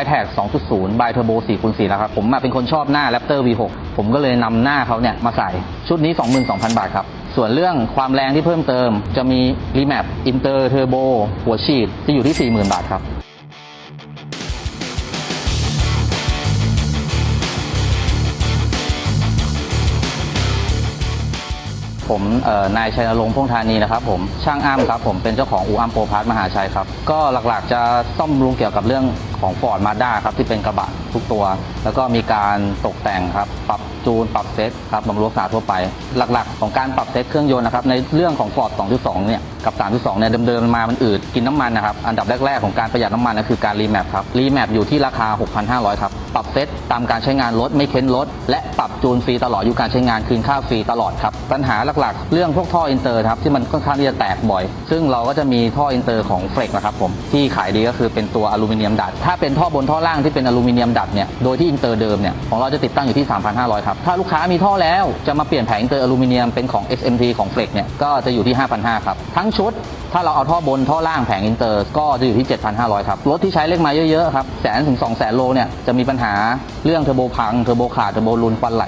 y t a g 2.0 by Turbo 4คูณ4แล้วครับ ผมเป็นคนชอบหน้า Raptor V6 ผมก็เลยนำหน้าเขาเนี่ยมาใส่ชุดนี้ 22,000 บาทครับ ส่วนเรื่องความแรงที่เพิ่มเติม จะมี Remap Inter Turbo หัวฉีดจะอยู่ที่ 40,000 บาทครับผมนายชัยนรงค์พงษ์ธานีนะครับผมช่างอ้ำครับผมเป็นเจ้าของอูอ้ำโปรพาร์ทมหาชัยครับ ก็หลักๆจะซ่อมรุงเกี่ยวกับเรื่อง ของฟอร์ดมาด้าครับที่เป็นกระบะทุกตัว แล้วก็มีการตกแต่งครับปรับจูนปรับเซ็ตครับบำรุงรักษาทั่วไป หลักๆ ของการปรับเซ็ตเครื่องยนต์นะครับในเรื่องของฟอร์ด2.2 เนี่ยกับ 3.2 เนี่ยเดิมๆมามันอืดกินน้ำมันนะครับอันดับแรกๆของการประหยัดน้ำมันก็คือการรีแมปครับรีแมปอยู่ที่ราคา 6,500 ครับปรับเซ็ตตามการใช้งานรถไม่เค้นรถและปรับจูนฟรีตลอดอายุการใช้งานคืนค่าฟรีตลอดครับปัญหาหลักๆ เรื่องพวกท่ออินเตอร์ครับที่มันค่อนข้างที่จะแตกบ่อย ซึ่งเราก็จะมีท่ออินเตอร์ของเฟรกนะครับผมที่ขายดีก็คือเป็นตัวอลูมิเนียมดัดถ้าาเป็นท่อบนท่อล่างที่เป็นอลูมิเนียมดัดเนี่ยโดยที่อินเตอร์เดิมเนี่ยของเราจะติดตั้งอยู่ที่ 3,500 ครับ ถ้าลูกค้ามีท่อแล้วจะมาเปลี่ยนแผงอินเตอร์อลูมิเนียมเป็นของ XMT ของเฟรกเนี่ยก็จะอยู่ที่ 5,500 ครับ ทั้งชุดถ้าเราเอาท่อบนท่อล่างแผงอินเตอร์ก็จะอยู่ที่ 7,500 ครับ รถที่ใช้เลขไม้เยอะๆครับแสนถึง2แสนโลเนี่ยจะมีปัญหาเรื่องเทอร์โบพังเทอร์โบขาดเทอร์โบรุนควันไหล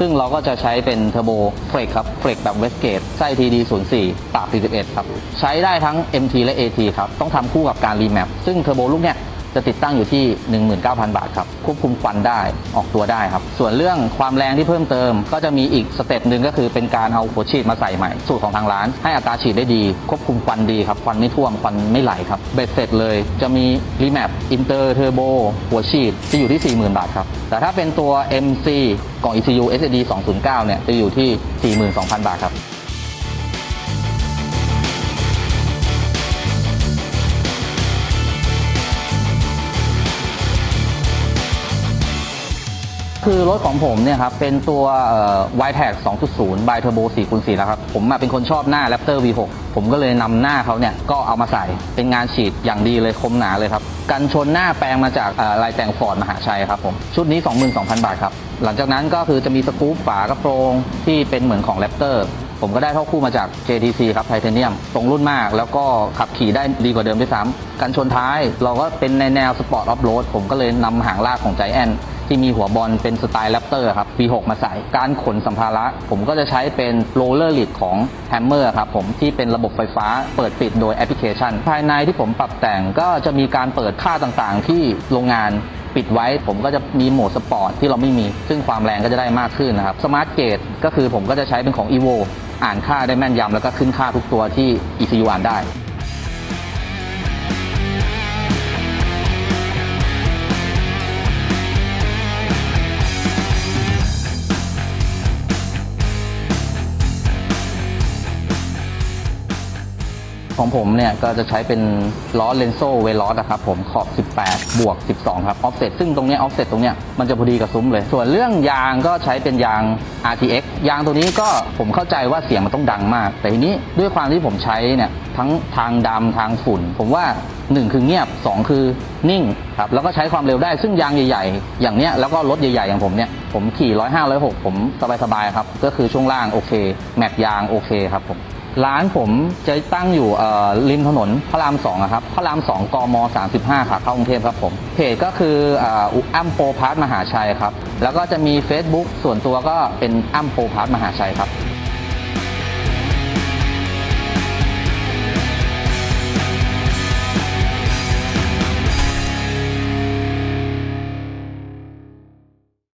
ซึ่งเราก็จะใช้เป็นเทอร์โบเฟรกครับเฟรกแบบเวสเกตไส้ TD 04ปรับ41 ครับ ใช้ได้ทั้ง MT และ AT ครับ ต้องทำคู่กับการรีแมปซึ่งเทอร์โบลูกเนี่ย จะติดตั้งอยู่ที่ 19,000 บาทครับควบคุมควันได้ออกตัวได้ครับ ส่วนเรื่องความแรงที่เพิ่มเติม ก็จะมีอีกสเต็ปหนึ่งก็คือเป็นการเอาหัวฉีดมาใส่ใหม่สูตรของทางร้าน ให้อัตราฉีดได้ดี ควบคุมควันดีครับควันไม่ท่วมควันไม่ไหลครับเบ็ดเสร็จเลยจะมีรีแมปอินเตอร์เทอร์โบหัวฉีดจะอยู่ที่ 40,000 บาทครับแต่ถ้าเป็นตัว MC กล่อง ECU SSD 209เนี่ยจะอยู่ที่ 42,000 บาทครับ คือรถของผมเนี่ยครับเป็นตัว y t a g 2.0 by Turbo 4คูณ4แล้วครับ ผมเป็นคนชอบหน้า Raptor V6 ผมก็เลยนำหน้าเขาเนี่ยก็เอามาใส่เป็นงานฉีดอย่างดีเลยคมหนาเลยครับ กันชนหน้าแปลงมาจากลายแต่งฟอร์ดมหาชัยครับผม ชุดนี้ 22,000 บาทครับ หลังจากนั้นก็คือจะมีสกู๊ปฝากระโปรงที่เป็นเหมือนของ Raptor ผมก็ได้ท่อคู่มาจาก JTC ครับไทเทเนียมตรงรุ่นมาก แล้วก็ขับขี่ได้ดีกว่าเดิมด้วยซ้ำกันชนท้ายเราก็เป็นในแนวสปอร์ตออฟโรดผมก็เลยนำหางลากของใจแอน ที่มีหัวบอลเป็นสไตล์แรปเตอร์ครับ V6 มาใส่ การขนสัมภาระ ผมก็จะใช้เป็นโรลเลอร์ลิดของ Hammer ครับผมที่เป็นระบบไฟฟ้าเปิดปิดโดยแอปพลิเคชัน ภายในที่ผมปรับแต่งก็จะมีการเปิดค่าต่างๆ ที่โรงงานปิดไว้ผมก็จะมีโหมดสปอร์ตที่เราไม่มี ซึ่งความแรงก็จะได้มากขึ้นนะครับสมาร์ทเกตก็คือผมก็จะใช้เป็นของ evo อ่านค่าได้แม่นยำแล้วก็ขึ้นค่าทุกตัวที่ ECU อ่านได้ ของผมเนี่ยก็จะใช้เป็นล้อเลนโซเวลอสนะครับผมขอบ 18 บวก 12 ครับออฟเซตซึ่งตรงนี้ออฟเซตตรงเนี้ยมันจะพอดีกับซุ้มเลย ส่วนเรื่องยางก็ใช้เป็นยาง RTX ยางตัวนี้ก็ผมเข้าใจว่าเสียงมันต้องดังมาก แต่ทีนี้ด้วยความที่ผมใช้เนี่ยทั้งทางดำทางฝุ่น ผมว่า 1 คือเงียบ 2 คือนิ่งครับแล้วก็ใช้ความเร็วได้ซึ่งยางใหญ่ ๆ อย่างเนี้ยแล้วก็รถใหญ่ๆอย่างผมเนี่ยผมขี่105 106ผมสบายๆครับก็คือช่วงล่างโอเค แม็กยางโอเคครับผม ร้านผมจะตั้งอยู่ริมถนนพระรามสองอะครับพระรามสองกม 35ขาเข้ากรุงเทพครับผม เพจก็คืออ่าอุอ้ำโปรพาร์ทมหาชัยครับ แล้วก็จะมี Facebook ส่วนตัวก็เป็นอ้ำโปรพาร์ทมหาชัยครับ